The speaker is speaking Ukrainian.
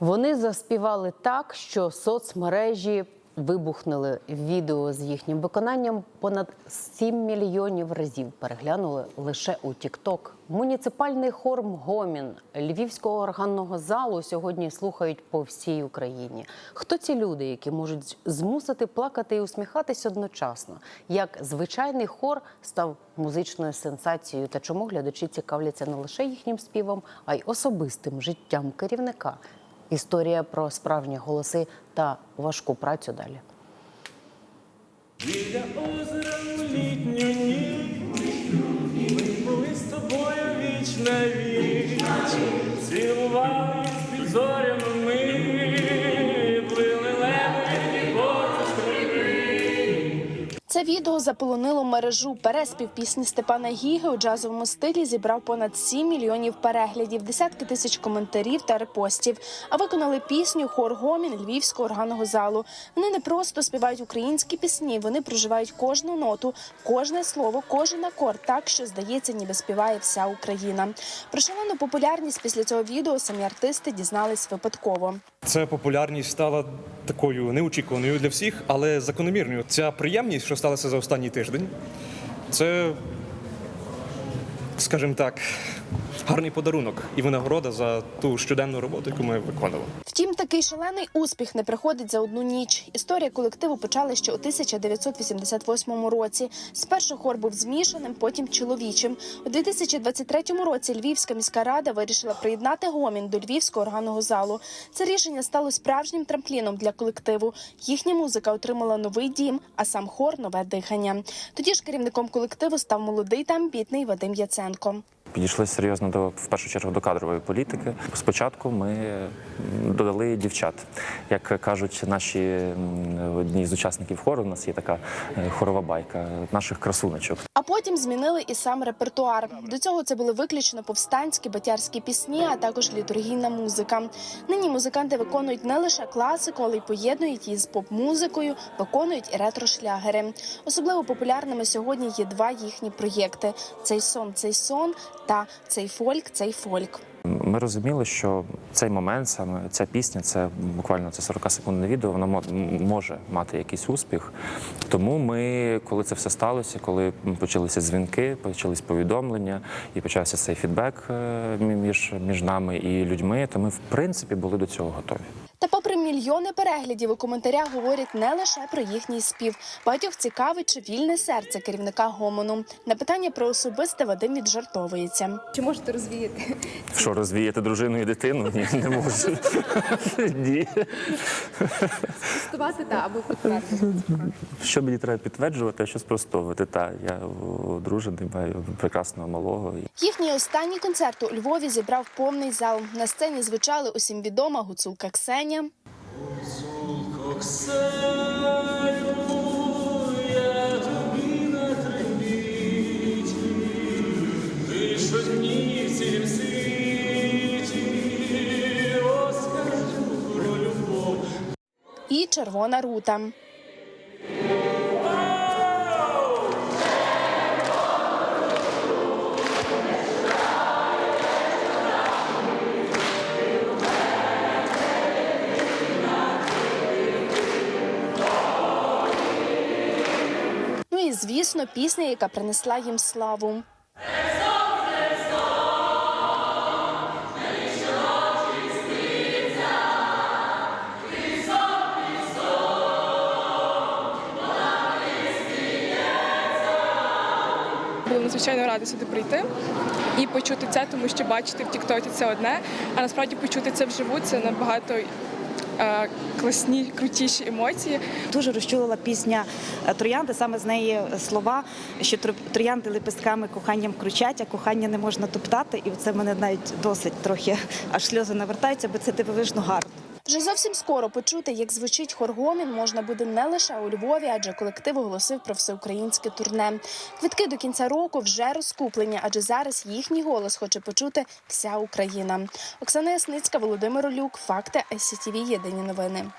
Вони заспівали так, що соцмережі вибухнули відео з їхнім виконанням. Понад 7 мільйонів разів переглянули лише у Тікток. Муніципальний хор «Гомін» львівського органного залу сьогодні слухають по всій Україні. Хто ці люди, які можуть змусити плакати і усміхатись одночасно? Як звичайний хор став музичною сенсацією, та чому глядачі цікавляться не лише їхнім співом, а й особистим життям керівника? Історія про справжні голоси та важку працю далі. Біля озера літню Це відео заполонило мережу. Переспів пісні Степана Гіги у джазовому стилі зібрав понад 7 мільйонів переглядів, десятки тисяч коментарів та репостів. А виконали пісню хор гомін львівського органного залу. Вони не просто співають українські пісні, вони проживають кожну ноту, кожне слово, кожен акорд, так що здається, ніби співає вся Україна. Про шалену популярність після цього відео самі артисти дізнались випадково. Ця популярність стала такою неочікуваною для всіх, але закономірною. Ця приємність, що сталося за останній тиждень, це, скажімо так, гарний подарунок і винагорода за ту щоденну роботу, яку ми виконували. Втім, такий шалений успіх не приходить за одну ніч. Історія колективу почала ще у 1988 році. Спершу хор був змішаним, потім чоловічим. У 2023 році Львівська міська рада вирішила приєднати гомін до Львівського органного залу. Це рішення стало справжнім трампліном для колективу. Їхня музика отримала новий дім, а сам хор нове дихання. Тоді ж керівником колективу став молодий та амбітний Вадим Яценко. Підійшли серйозно до в першу чергу до кадрової політики. Спочатку ми додали дівчат. Як кажуть наші одні з учасників хору, у нас є така е, хорова байка наших красуночок. А потім змінили і сам репертуар. До цього це були виключно повстанські батярські пісні, а також літургійна музика. Нині музиканти виконують не лише класику, але й поєднують її з поп-музикою, виконують і ретро-шлягери. Особливо популярними сьогодні є два їхні проєкти: цей сон, цей сон та цей фольк, цей фольк. Ми розуміли, що цей момент, саме ця пісня, це буквально це 40 секундне відео, воно мо- може мати якийсь успіх. Тому ми, коли це все сталося, коли почалися дзвінки, почались повідомлення і почався цей фідбек е, між, між нами і людьми, то ми в принципі були до цього готові. Та, попри мільйони переглядів, у коментарях говорять не лише про їхній спів. Багатьох цікавить, чи вільне серце керівника гомону. На питання про особисте Вадим віджартовується. Чи можете розвіяти? Що розвіяти дружину і дитину? Ні, не можу. Ні. Спростувати та або підтвердити? Що мені треба підтверджувати, а що спростовувати? Та я одружений, маю прекрасного малого. Їхній останній концерт у Львові зібрав повний зал. На сцені звучали усім відома гуцулка Ксеня, Любов і Червона рута. Звісно, пісня, яка принесла їм славу. Була надзвичайно рада сюди прийти і почути це, тому що бачити в Тіктоці це одне, а насправді почути це вживу це набагато класні, крутіші емоції. Дуже розчулила пісня е, Троянди, саме з неї слова, що троянди лепестками коханням кручать, а кохання не можна топтати. І це мене навіть досить трохи аж сльози навертаються, бо це дивовижно гарно. Вже зовсім скоро почути, як звучить хоргомін, можна буде не лише у Львові, адже колектив оголосив про всеукраїнське турне. Квитки до кінця року вже розкуплені, адже зараз їхній голос хоче почути вся Україна. Оксана Ясницька, Володимир Олюк, факти ICTV, Єдині новини.